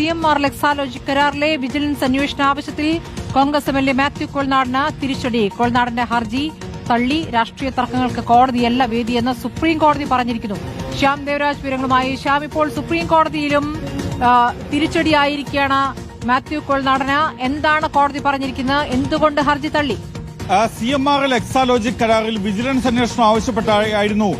C M R L Exalogic കരാറിലെ vigilance അന്വേഷണ ആവശ്യത്തിൽ Congress M L A Mathew കോൾനാടിന് തിരിച്ചടി. കോൾനാടിന്റെ ഹർജി തള്ളി. രാഷ്ട്രീയ തർക്കങ്ങൾക്ക് കോടതിയല്ല വേദിയെന്ന് സുപ്രീം കോടതി പറഞ്ഞിരിക്കുന്നു. ശ്യാം ദേവരാജ് വിവരങ്ങളുമായി ശ്യാം. ഇപ്പോൾ സുപ്രീം കോടതിയിലും തിരിച്ചടിയായിരിക്കുകയാണ് മാത്യു കോൾനാടന്. എന്താണ് കോടതി പറഞ്ഞിരിക്കുന്നത്? എന്തുകൊണ്ട് ഹർജി തള്ളി? C M R L Exalogic കരാറിൽ വിജിലൻസ് അന്വേഷണം ആവശ്യപ്പെട്ടായിരുന്നു.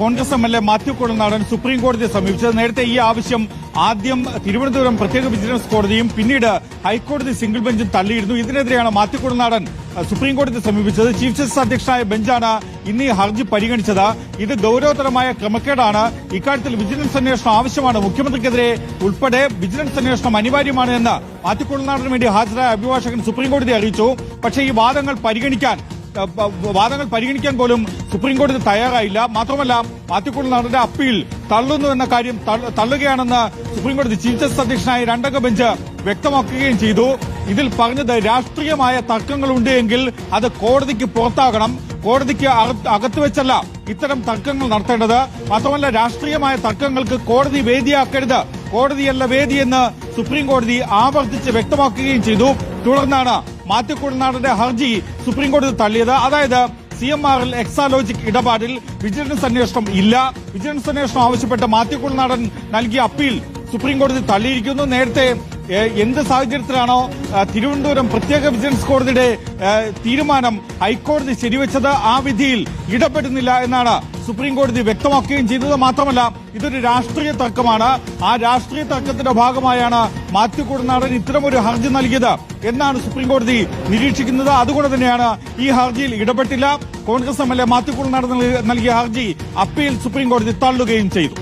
Congress M L A Mathew Kuzhalnadan supreme കോടതിയെ സമീപിച്ചത്. നേരത്തെ ഈ ആവശ്യം ആദ്യം തിരുവനന്തപുരം പ്രത്യേക വിജിലൻസ് കോടതിയും പിന്നീട് ഹൈക്കോടതി സിംഗിൾ ബെഞ്ചും തള്ളിയിരുന്നു. ഇതിനെതിരെയാണ് മാത്യു കൊടനാടൻ സുപ്രീം കോടതിയെ സമീപിച്ചത് ചീഫ് ജസ്റ്റിസ് അധ്യക്ഷനായ ബെഞ്ചാണ് ഇന്ന് ഈ ഹർജി പരിഗണിച്ചത്. ഇത് ഗൌരവതരമായ ക്രമക്കേടാണ്. ഇക്കാര്യത്തിൽ വിജിലൻസ് അന്വേഷണം ആവശ്യമാണ്. മുഖ്യമന്ത്രിക്കെതിരെ ഉൾപ്പെടെ വിജിലൻസ് അന്വേഷണം അനിവാര്യമാണ് എന്ന് മാത്യു വേണ്ടി ഹാജരായ അഭിഭാഷകൻ സുപ്രീം കോടതിയെ അറിയിച്ചു. പക്ഷേ ഈ വാദങ്ങൾ പരിഗണിക്കാൻ വാദങ്ങൾ പരിഗണിക്കാൻ പോലും സുപ്രീം കോടതി തയ്യാറായില്ല. മാത്രമല്ല കൊടനാടിന്റെ അപ്പീൽ തള്ളുന്നു എന്ന കാര്യം തള്ള- തള്ളുകയാണെന്ന് സുപ്രീം കോടതി ചീഫ് ജസ്റ്റിസ് അധ്യക്ഷനായ രണ്ടംഗ ബെഞ്ച് വ്യക്തമാക്കുകയും ചെയ്തു. ഇതിൽ പറഞ്ഞത് രാഷ്ട്രീയമായ തർക്കങ്ങളുണ്ട് എങ്കിൽ അത് കോടതിക്ക് പുറത്താകണം. കോടതിക്ക് അക- അകത്ത് വെച്ചല്ല ഇത്തരം തർക്കങ്ങൾ നടത്തേണ്ടത്. മാത്രമല്ല രാഷ്ട്രീയമായ തർക്കങ്ങൾക്ക് കോടതി വേദിയാക്കരുത്. കോടതിയല്ല വേദിയെന്ന് സുപ്രീം കോടതി ആവർത്തിച്ച് വ്യക്തമാക്കുകയും ചെയ്തു. തുടർന്നാണ് മാത്യു കുഴനാടിന്റെ ഹർജി സുപ്രീം കോടതി തള്ളിയത്. അതായത് സി എം ആറിൽ എക്സാലോജിക് ഇടപാടിൽ വിജിലൻസ് അന്വേഷണം ഇല്ല. വിജിലൻസ് അന്വേഷണം ആവശ്യപ്പെട്ട് മാത്യു കുഴനാടൻ നൽകിയ അപ്പീൽ സുപ്രീം കോടതി തള്ളിയിരിക്കുന്നു. നേരത്തെ എന്ത് സാഹചര്യത്തിലാണോ തിരുവനന്തപുരം പ്രത്യേക വിജിലൻസ് കോടതിയുടെ തീരുമാനം ഹൈക്കോടതി ശരിവെച്ചത് ആ വിധിയിൽ ഇടപെടുന്നില്ല എന്നാണ് സുപ്രീം കോടതി വ്യക്തമാക്കുകയും ചെയ്തത്. മാത്രമല്ല ഇതൊരു രാഷ്ട്രീയ തർക്കമാണ്. ആ രാഷ്ട്രീയ തർക്കത്തിന്റെ ഭാഗമായാണ് മാത്യു കുടനാടൻ ഇത്തരമൊരു ഹർജി നൽകിയത് എന്നാണ് സുപ്രീം കോടതി നിരീക്ഷിക്കുന്നത്. അതുകൊണ്ട് തന്നെയാണ് ഈ ഹർജിയിൽ ഇടപെട്ടില്ല. Congress M L A Mathew Kuzhalnadan നൽകിയ ഹർജി അപ്പീൽ സുപ്രീം കോടതി തള്ളുകയും ചെയ്തു.